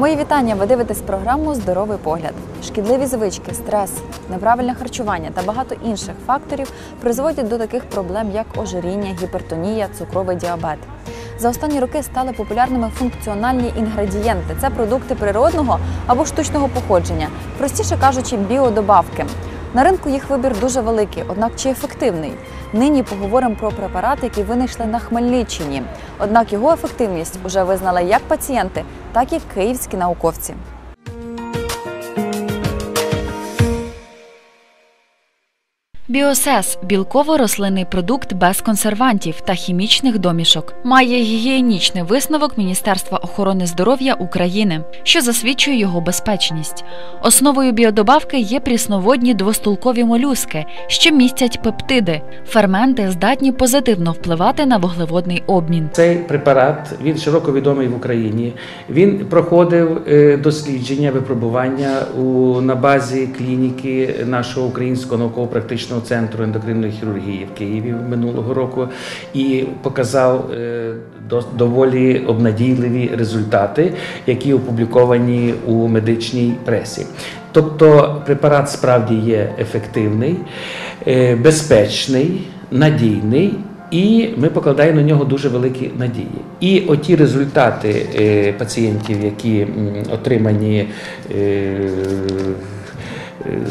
Мої вітання. Ви дивитесь програму Здоровий погляд. Шкідливі звички, стрес, неправильне харчування та багато інших факторів призводять до таких проблем, як ожиріння, гіпертонія, цукровий діабет. За останні роки стали популярними функціональні інгредієнти. Це продукти природного або штучного походження, простіше кажучи, біодобавки. На ринку їх вибір дуже великий, однак чи ефективний? Нині поговоримо про препарат, який винайшли на Хмельниччині. Однак його ефективність уже визнали як пацієнти, так і київські науковці. Біосес білково-рослинний продукт без консервантів та хімічних домішок. Має гігієнічний висновок Міністерства охорони здоров'я України, що засвідчує його безпечність. Основою біодобавки є прісноводні двостулкові молюски, що містять пептиди. Ферменти здатні позитивно впливати на вуглеводний обмін. Цей препарат він широко відомий в Україні. Він проходив е, дослідження, випробування у на базі клініки нашого українського науково-практичного центру ендокринної хірургії в Києві минулого року і показав е, доволі обнадійливі результати, які опубліковані у медичній пресі. Тобто препарат справді є ефективний, е, безпечний, надійний. І ми покладаємо на нього дуже великі надії. І оті результати е, пацієнтів, які отримані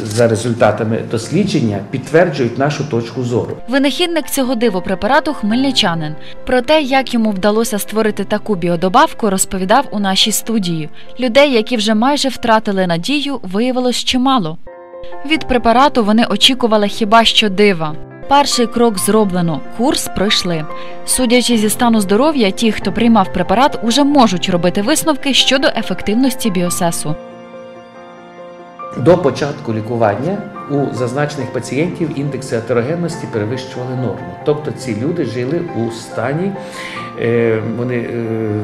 за результатами дослідження, підтверджують нашу точку зору. Винахідник цього дивопрепарату хмельничанин. Про те, як йому вдалося створити таку біодобавку, розповідав у нашій студії. Людей, які вже майже втратили надію, виявилось чимало. Від препарату вони очікували хіба що дива. Перший крок зроблено, курс пройшли. Судячи зі стану здоров'я, ті, хто приймав препарат, уже можуть робити висновки щодо ефективності біосесу. До початку лікування у зазначених пацієнтів індекси атерогенності перевищували норму. Тобто ці люди жили у стані е, вони, е,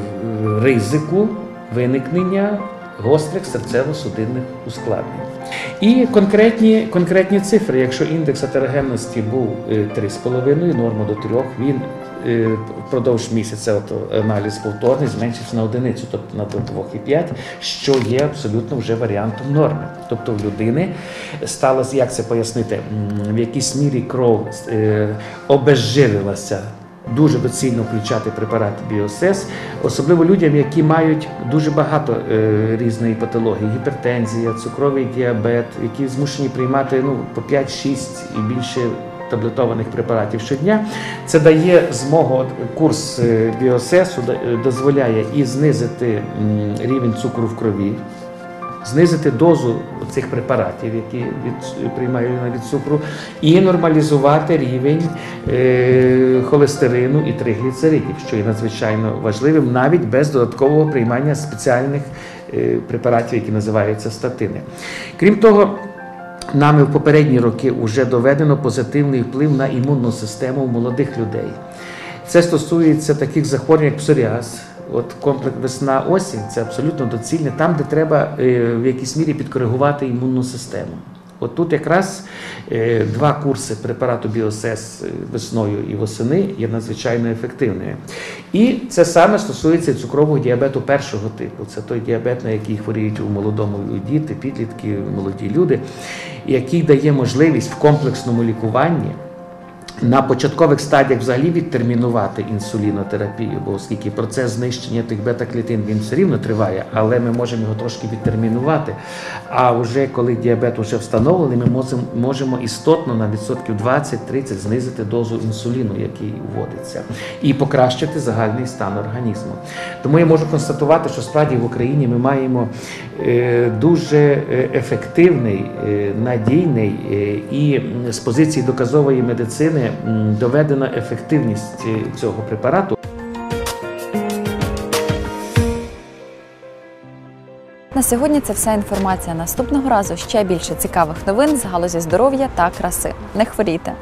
ризику виникнення гострих серцево-судинних ускладнень. І конкретні, конкретні цифри, якщо індекс атерогенності був е, 3,5, норма до 3, він е, впродовж місяця от, аналіз повторний зменшився на одиницю, тобто на до 2,5, що є абсолютно вже варіантом норми. Тобто в людини сталося, як це пояснити, в якійсь мірі кров е, обезжирилася. Дуже доцільно включати препарат Біосес, особливо людям, які мають дуже багато е, різної патології: гіпертензія, цукровий діабет, які змушені приймати ну, по 5-6 і більше таблетованих препаратів щодня. Це дає змогу курс е, біосесу е, дозволяє і знизити рівень цукру в крові, знизити дозу цих препаратів, які від, приймає людина від цукру, і нормалізувати рівень е, холестерину і тригліцеридів, що є надзвичайно важливим, навіть без додаткового приймання спеціальних е, препаратів, які називаються статини. Крім того, Нами в попередні роки вже доведено позитивний вплив на імунну систему молодих людей. Це стосується таких захворювань, як псоріаз. От комплекс весна-осінь це абсолютно доцільне, там, де треба е, в якійсь мірі підкоригувати імунну систему. От тут якраз е, два курси препарату Біосес е, весною і восени є надзвичайно ефективними. І це саме стосується цукрового діабету першого типу. Це той діабет, на який хворіють у молодому діти, підлітки, молоді люди, який дає можливість в комплексному лікуванні на початкових стадіях взагалі відтермінувати інсулінотерапію, бо оскільки процес знищення тих бета-клітин він все рівно триває, але ми можемо його трошки відтермінувати. А вже коли діабет вже встановлений, ми можемо, істотно на відсотків 20-30 знизити дозу інсуліну, який вводиться, і покращити загальний стан організму. Тому я можу констатувати, що справді в Україні ми маємо дуже е, ефективний, е, надійний е, і з позиції доказової медицини доведена ефективність е, цього препарату. На сьогодні це вся інформація. Наступного разу ще більше цікавих новин з галузі здоров'я та краси. Не хворійте.